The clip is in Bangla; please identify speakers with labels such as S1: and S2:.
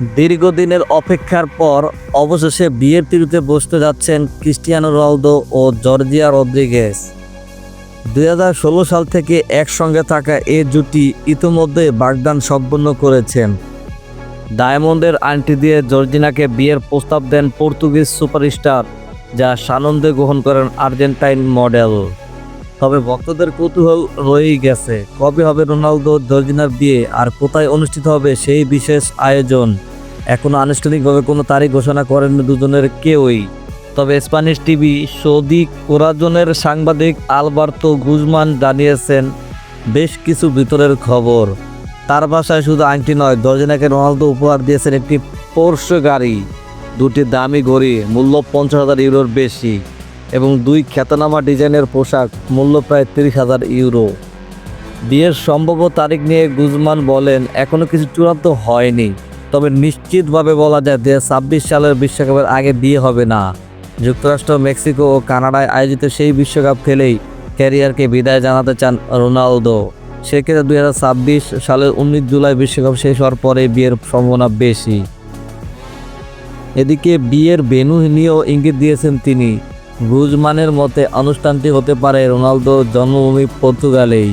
S1: দীর্ঘদিনের অপেক্ষার পর অবশেষে বিয়ের তিরুতে বসতে যাচ্ছেন ক্রিস্টিয়ানো রোনালদো ও জর্জিয়া রদ্রিগেজ দুই সাল থেকে একসঙ্গে থাকা এ জুটি ইতিমধ্যে বাগদান সম্পন্ন করেছেন। ডায়মন্ডের আংটি দিয়ে জর্জিনাকে বিয়ের প্রস্তাব দেন পর্তুগিজ সুপারস্টার, যা সানন্দে গ্রহণ করেন আর্জেন্টাইন মডেল। তবে ভক্তদের কৌতূহল রয়েই গেছে, কবে হবে রোনালদো জর্জিনার বিয়ে আর কোথায় অনুষ্ঠিত হবে সেই বিশেষ আয়োজন। এখনও আনুষ্ঠানিকভাবে কোনো তারিখ ঘোষণা করেন দুজনের কেউই। তবে স্প্যানিশ টিভি সৌদি কোরাজনের সাংবাদিক আলবার্তো গুজমান জানিয়েছেন, বেশ কিছু ভিতরের খবর। তার বাসায় শুধু আংটি নয় দর্জনাকে রোনালদো উপহার দিয়েছেন একটি পোর্শ গাড়ি। দুটি দামি ঘড়ি, মূল্য পঞ্চাশ হাজার ইউরোর বেশি, এবং দুই খ্যাতনামা ডিজাইনের পোশাক, মূল্য প্রায় তিরিশ হাজার ইউরো। বিয়ের সম্ভাব্য তারিখ নিয়ে গুজমান বলেন এখনও কিছু চূড়ান্ত হয়নি। তবে নিশ্চিতভাবে বলা যায় দু ছাব্বিশ সালের বিশ্বকাপের আগে বিয়ে হবে না। যুক্তরাষ্ট্র, মেক্সিকো ও কানাডায় আয়োজিত সেই বিশ্বকাপ খেলেই ক্যারিয়ারকে বিদায় জানাতে চান রোনালদো। সেক্ষেত্রে দুই হাজার ছাব্বিশ সালের উনিশ জুলাই বিশ্বকাপ শেষ হওয়ার পরে বিয়ের সম্ভাবনা বেশি। এদিকে বিয়ের ভেন্যু নিয়েও ইঙ্গিত দিয়েছেন তিনি। গুজমানের মতে অনুষ্ঠানটি হতে পারে রোনালদোর জন্মভূমি পর্তুগালেই।